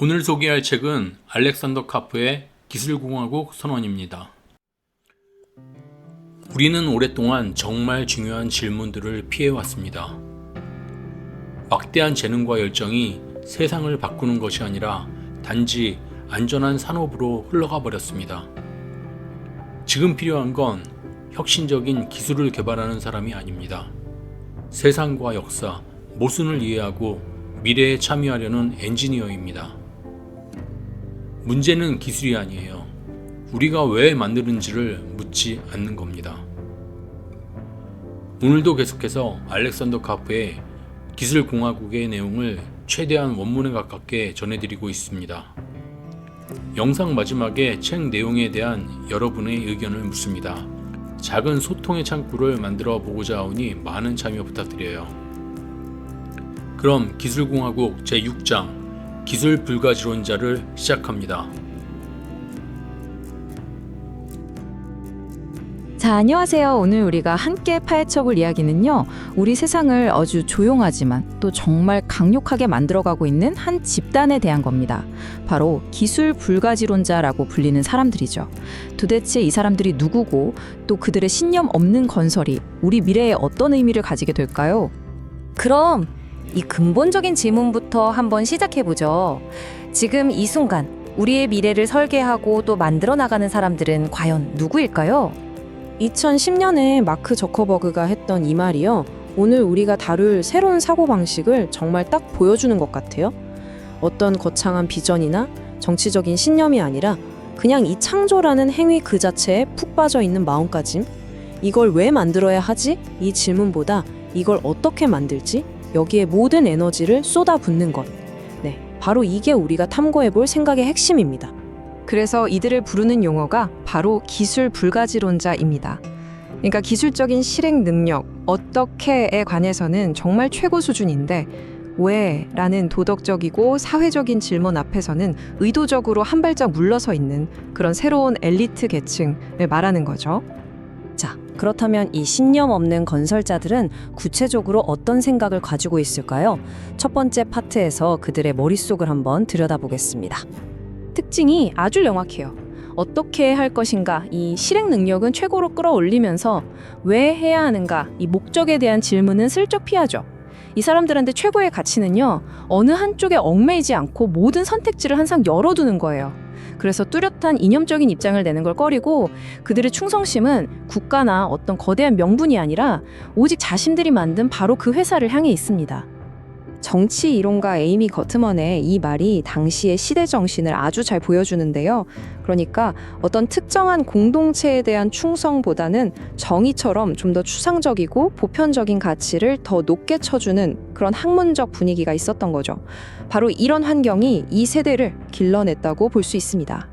오늘 소개할 책은 알렉산더 카프의 기술공화국 선언입니다. 우리는 오랫동안 정말 중요한 질문들을 피해왔습니다. 막대한 재능과 열정이 세상을 바꾸는 것이 아니라 단지 안전한 산업으로 흘러가 버렸습니다. 지금 필요한 건 혁신적인 기술을 개발하는 사람이 아닙니다. 세상과 역사, 모순을 이해하고 미래에 참여하려는 엔지니어입니다. 문제는 기술이 아니에요. 우리가 왜 만드는지를 묻지 않는 겁니다. 오늘도 계속해서 알렉산더 카프의 기술공화국의 내용을 최대한 원문에 가깝게 전해드리고 있습니다. 영상 마지막에 책 내용에 대한 여러분의 의견을 묻습니다. 작은 소통의 창구를 만들어 보고자 하오니 많은 참여 부탁드려요. 그럼 기술공화국 제6장 기술 불가지론자를 시작합니다. 자, 안녕하세요. 오늘 우리가 함께 파헤쳐 볼 이야기는요. 우리 세상을 아주 조용하지만 또 정말 강력하게 만들어가고 있는 한 집단에 대한 겁니다. 바로 기술 불가지론자라고 불리는 사람들이죠. 도대체 이 사람들이 누구고 또 그들의 신념 없는 건설이 우리 미래에 어떤 의미를 가지게 될까요? 그럼 이 근본적인 질문부터 한번 시작해 보죠. 지금 이 순간 우리의 미래를 설계하고 또 만들어 나가는 사람들은 과연 누구일까요? 2010년에 마크 저커버그가 했던 이 말이요. 오늘 우리가 다룰 새로운 사고방식을 정말 딱 보여주는 것 같아요. 어떤 거창한 비전이나 정치적인 신념이 아니라 그냥 이 창조라는 행위 그 자체에 푹 빠져 있는 마음가짐. 이걸 왜 만들어야 하지? 이 질문보다 이걸 어떻게 만들지? 여기에 모든 에너지를 쏟아붓는 것. 네. 바로 이게 우리가 탐구해 볼 생각의 핵심입니다. 그래서 이들을 부르는 용어가 바로 기술 불가지론자입니다. 그러니까 기술적인 실행 능력, 어떻게에 관해서는 정말 최고 수준인데 왜? 라는 도덕적이고 사회적인 질문 앞에서는 의도적으로 한 발짝 물러서 있는 그런 새로운 엘리트 계층을 말하는 거죠. 자, 그렇다면 이 신념 없는 건설자들은 구체적으로 어떤 생각을 가지고 있을까요? 첫 번째 파트에서 그들의 머릿속을 한번 들여다보겠습니다. 특징이 아주 명확해요. 어떻게 할 것인가, 이 실행 능력은 최고로 끌어올리면서 왜 해야 하는가, 이 목적에 대한 질문은 슬쩍 피하죠. 이 사람들한테 최고의 가치는요, 어느 한쪽에 얽매이지 않고 모든 선택지를 항상 열어두는 거예요. 그래서 뚜렷한 이념적인 입장을 내는 걸 꺼리고 그들의 충성심은 국가나 어떤 거대한 명분이 아니라 오직 자신들이 만든 바로 그 회사를 향해 있습니다. 정치 이론가 에이미 거트먼의 이 말이 당시의 시대 정신을 아주 잘 보여주는데요. 그러니까 어떤 특정한 공동체에 대한 충성보다는 정의처럼 좀 더 추상적이고 보편적인 가치를 더 높게 쳐주는 그런 학문적 분위기가 있었던 거죠. 바로 이런 환경이 이 세대를 길러냈다고 볼 수 있습니다.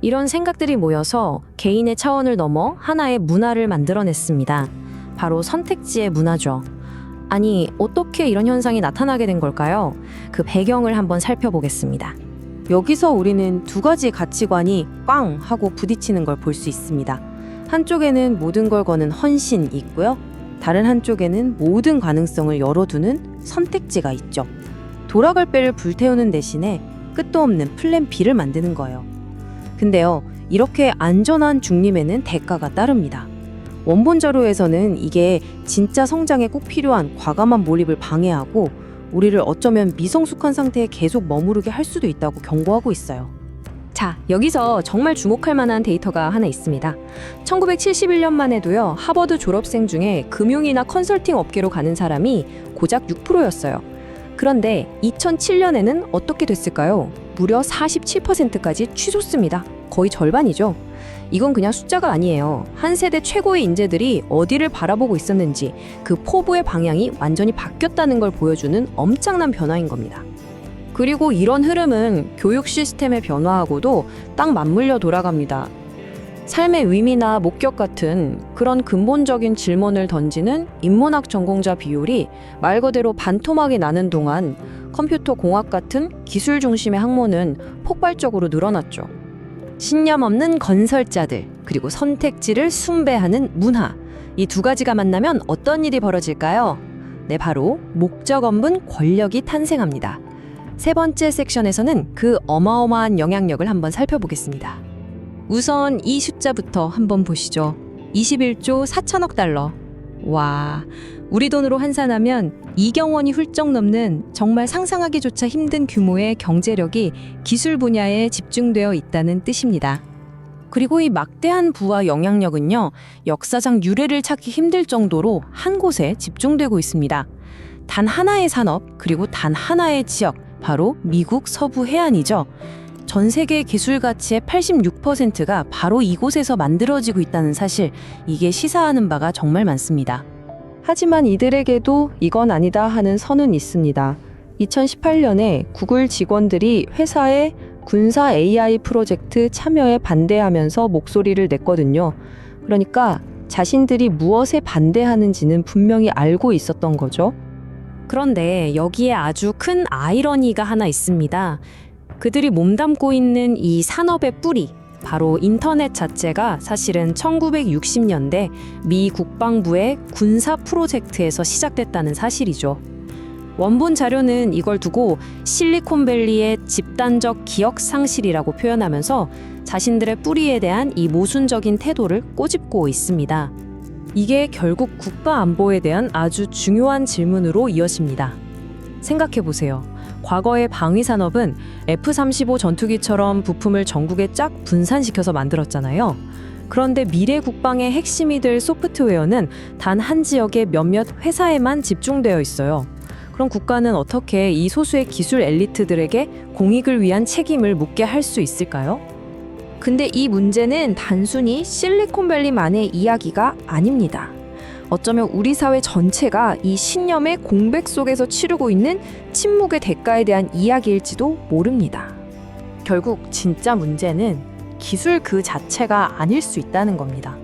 이런 생각들이 모여서 개인의 차원을 넘어 하나의 문화를 만들어냈습니다. 바로 선택지의 문화죠. 아니, 어떻게 이런 현상이 나타나게 된 걸까요? 그 배경을 한번 살펴보겠습니다. 여기서 우리는 두 가지 가치관이 꽝 하고 부딪히는 걸 볼 수 있습니다. 한쪽에는 모든 걸 거는 헌신이 있고요. 다른 한쪽에는 모든 가능성을 열어두는 선택지가 있죠. 돌아갈 배를 불태우는 대신에 끝도 없는 플랜 B를 만드는 거예요. 근데요, 이렇게 안전한 중림에는 대가가 따릅니다. 원본 자료에서는 이게 진짜 성장에 꼭 필요한 과감한 몰입을 방해하고 우리를 어쩌면 미성숙한 상태에 계속 머무르게 할 수도 있다고 경고하고 있어요. 자, 여기서 정말 주목할 만한 데이터가 하나 있습니다. 1971년만 해도요, 하버드 졸업생 중에 금융이나 컨설팅 업계로 가는 사람이 고작 6%였어요. 그런데 2007년에는 어떻게 됐을까요? 무려 47%까지 치솟습니다. 거의 절반이죠. 이건 그냥 숫자가 아니에요. 한 세대 최고의 인재들이 어디를 바라보고 있었는지 그 포부의 방향이 완전히 바뀌었다는 걸 보여주는 엄청난 변화인 겁니다. 그리고 이런 흐름은 교육 시스템의 변화하고도 딱 맞물려 돌아갑니다. 삶의 의미나 목격 같은 그런 근본적인 질문을 던지는 인문학 전공자 비율이 말 그대로 반토막이 나는 동안 컴퓨터 공학 같은 기술 중심의 학문은 폭발적으로 늘어났죠. 신념 없는 건설자들, 그리고 선택지를 숭배하는 문화. 이 두 가지가 만나면 어떤 일이 벌어질까요? 네, 바로 목적 없는 권력이 탄생합니다. 세 번째 섹션에서는 그 어마어마한 영향력을 한번 살펴보겠습니다. 우선 이 숫자부터 한번 보시죠. 21조 4천억 달러. 와, 우리 돈으로 환산하면 이경원이 훌쩍 넘는 정말 상상하기조차 힘든 규모의 경제력이 기술 분야에 집중되어 있다는 뜻입니다. 그리고 이 막대한 부와 영향력은요, 역사상 유례를 찾기 힘들 정도로 한 곳에 집중되고 있습니다. 단 하나의 산업, 그리고 단 하나의 지역, 바로 미국 서부 해안이죠. 전 세계 기술 가치의 86%가 바로 이곳에서 만들어지고 있다는 사실, 이게 시사하는 바가 정말 많습니다. 하지만 이들에게도 이건 아니다 하는 선은 있습니다. 2018년에 구글 직원들이 회사의 군사 AI 프로젝트 참여에 반대하면서 목소리를 냈거든요. 그러니까 자신들이 무엇에 반대하는지는 분명히 알고 있었던 거죠. 그런데 여기에 아주 큰 아이러니가 하나 있습니다. 그들이 몸담고 있는 이 산업의 뿌리, 바로 인터넷 자체가 사실은 1960년대 미 국방부의 군사 프로젝트에서 시작됐다는 사실이죠. 원본 자료는 이걸 두고 실리콘밸리의 집단적 기억 상실이라고 표현하면서 자신들의 뿌리에 대한 이 모순적인 태도를 꼬집고 있습니다. 이게 결국 국가 안보에 대한 아주 중요한 질문으로 이어집니다. 생각해 보세요. 과거의 방위 산업은 F-35 전투기처럼 부품을 전국에 쫙 분산시켜서 만들었잖아요. 그런데 미래 국방의 핵심이 될 소프트웨어는 단 한 지역의 몇몇 회사에만 집중되어 있어요. 그럼 국가는 어떻게 이 소수의 기술 엘리트들에게 공익을 위한 책임을 묻게 할 수 있을까요? 근데 이 문제는 단순히 실리콘밸리만의 이야기가 아닙니다. 어쩌면 우리 사회 전체가 이 신념의 공백 속에서 치르고 있는 침묵의 대가에 대한 이야기일지도 모릅니다. 결국 진짜 문제는 기술 그 자체가 아닐 수 있다는 겁니다.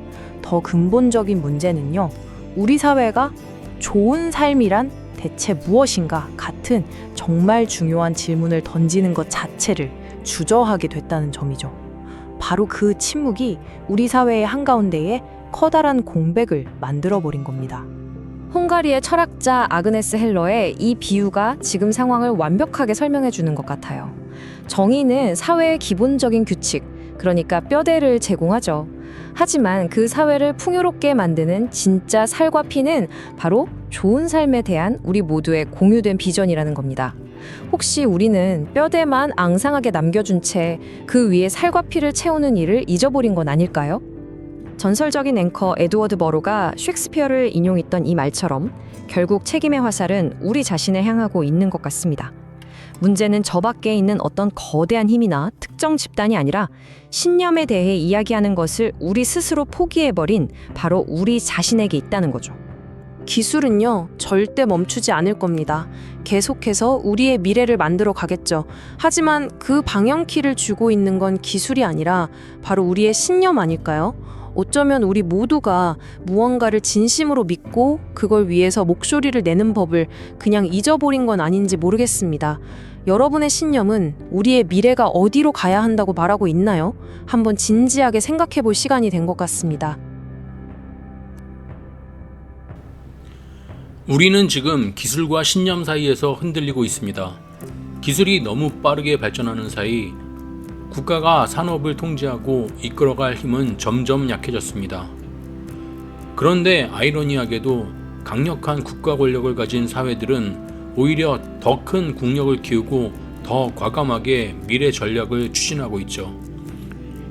더 근본적인 문제는요, 우리 사회가 좋은 삶이란 대체 무엇인가 같은 정말 중요한 질문을 던지는 것 자체를 주저하게 됐다는 점이죠. 바로 그 침묵이 우리 사회의 한가운데에 커다란 공백을 만들어버린 겁니다. 헝가리의 철학자 아그네스 헬러의 이 비유가 지금 상황을 완벽하게 설명해 주는 것 같아요. 정의는 사회의 기본적인 규칙, 그러니까 뼈대를 제공하죠. 하지만 그 사회를 풍요롭게 만드는 진짜 살과 피는 바로 좋은 삶에 대한 우리 모두의 공유된 비전이라는 겁니다. 혹시 우리는 뼈대만 앙상하게 남겨준 채 그 위에 살과 피를 채우는 일을 잊어버린 건 아닐까요? 전설적인 앵커 에드워드 버로가 셰익스피어를 인용했던 이 말처럼 결국 책임의 화살은 우리 자신을 향하고 있는 것 같습니다. 문제는 저 밖에 있는 어떤 거대한 힘이나 특정 집단이 아니라 신념에 대해 이야기하는 것을 우리 스스로 포기해버린 바로 우리 자신에게 있다는 거죠. 기술은요, 절대 멈추지 않을 겁니다. 계속해서 우리의 미래를 만들어 가겠죠. 하지만 그 방향키를 쥐고 있는 건 기술이 아니라 바로 우리의 신념 아닐까요? 어쩌면 우리 모두가 무언가를 진심으로 믿고 그걸 위해서 목소리를 내는 법을 그냥 잊어버린 건 아닌지 모르겠습니다. 여러분의 신념은 우리의 미래가 어디로 가야 한다고 말하고 있나요? 한번 진지하게 생각해 볼 시간이 된 것 같습니다. 우리는 지금 기술과 신념 사이에서 흔들리고 있습니다. 기술이 너무 빠르게 발전하는 사이 국가가 산업을 통제하고 이끌어갈 힘은 점점 약해졌습니다. 그런데 아이러니하게도 강력한 국가 권력을 가진 사회들은 오히려 더 큰 국력을 키우고 더 과감하게 미래 전략을 추진하고 있죠.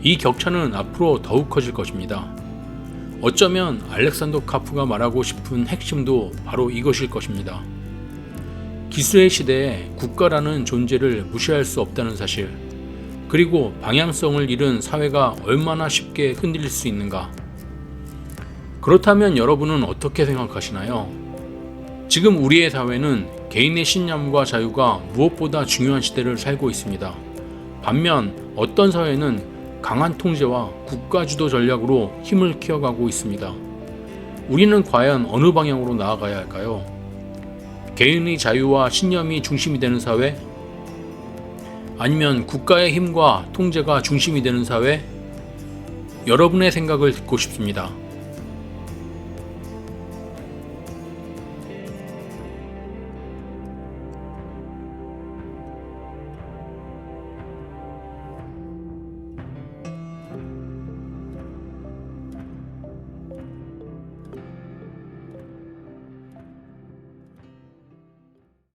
이 격차는 앞으로 더욱 커질 것입니다. 어쩌면 알렉산더 카프가 말하고 싶은 핵심도 바로 이것일 것입니다. 기술의 시대에 국가라는 존재를 무시할 수 없다는 사실, 그리고 방향성을 잃은 사회가 얼마나 쉽게 흔들릴 수 있는가. 그렇다면 여러분은 어떻게 생각하시나요? 지금 우리의 사회는 개인의 신념과 자유가 무엇보다 중요한 시대를 살고 있습니다. 반면 어떤 사회는 강한 통제와 국가 주도 전략으로 힘을 키워가고 있습니다. 우리는 과연 어느 방향으로 나아가야 할까요? 개인의 자유와 신념이 중심이 되는 사회? 아니면 국가의 힘과 통제가 중심이 되는 사회? 여러분의 생각을 듣고 싶습니다.